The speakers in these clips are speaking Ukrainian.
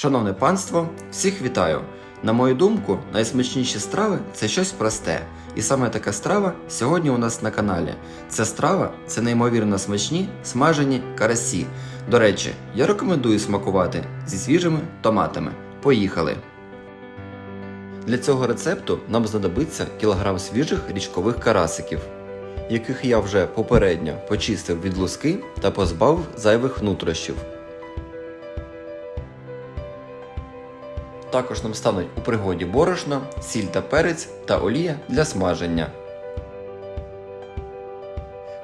Шановне панство, всіх вітаю! На мою думку, найсмачніші страви це щось просте. І саме така страва сьогодні у нас на каналі. Ця страва це неймовірно смачні смажені карасі. До речі, я рекомендую смакувати зі свіжими томатами. Поїхали! Для цього рецепту нам знадобиться кілограм свіжих річкових карасиків, яких я вже попередньо почистив від луски та позбавив зайвих внутрішнів. Також нам стануть у пригоді борошно, сіль та перець та олія для смаження.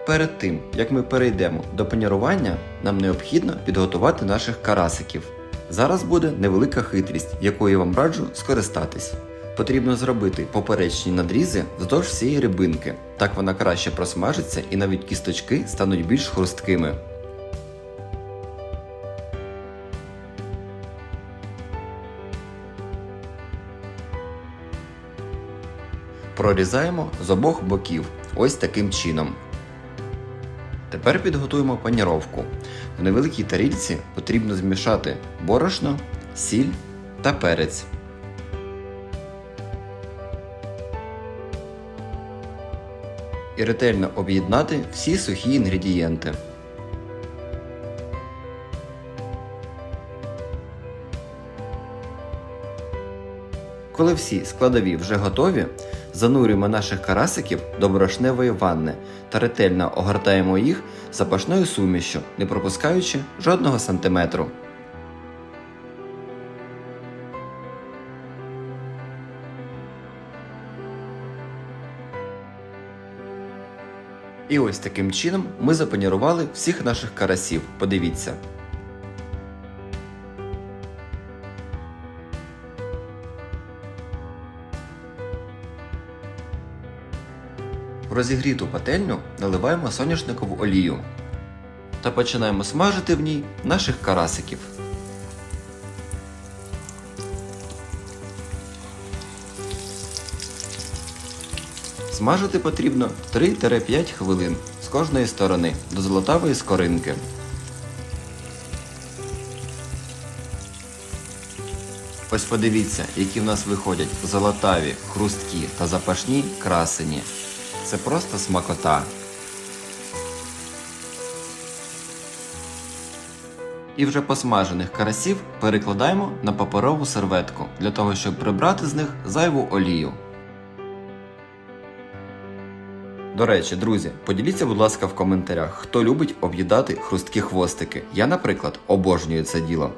Перед тим, як ми перейдемо до панірування, нам необхідно підготувати наших карасиків. Зараз буде невелика хитрість, якою вам раджу скористатись. Потрібно зробити поперечні надрізи вздовж всієї рибинки. Так вона краще просмажиться і навіть кісточки стануть більш хрусткими. Прорізаємо з обох боків ось таким чином. Тепер підготуємо паніровку. В невеликій тарільці потрібно змішати борошно, сіль та перець. І ретельно об'єднати всі сухі інгредієнти. Коли всі складові вже готові, занурюємо наших карасиків до борошневої ванни та ретельно огортаємо їх запашною сумішю, не пропускаючи жодного сантиметру. І ось таким чином ми запанірували всіх наших карасів. Подивіться. В розігріту пательню наливаємо соняшникову олію та починаємо смажити в ній наших карасиків. Смажити потрібно 3-5 хвилин з кожної сторони до золотавої скоринки. Ось подивіться, які в нас виходять золотаві, хрусткі та запашні красені. Це просто смакота. І вже посмажених карасів перекладаємо на паперову серветку для того, щоб прибрати з них зайву олію. До речі, друзі, поділіться, будь ласка, в коментарях, хто любить об'їдати хрусткі хвостики. Я, наприклад, обожнюю це діло.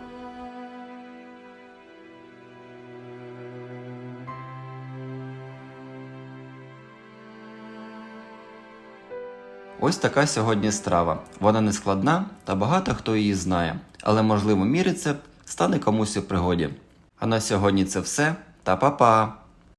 Ось така сьогодні страва. Вона не складна та багато хто її знає, але можливо мій рецепт стане комусь у пригоді. А на сьогодні це все та па-па!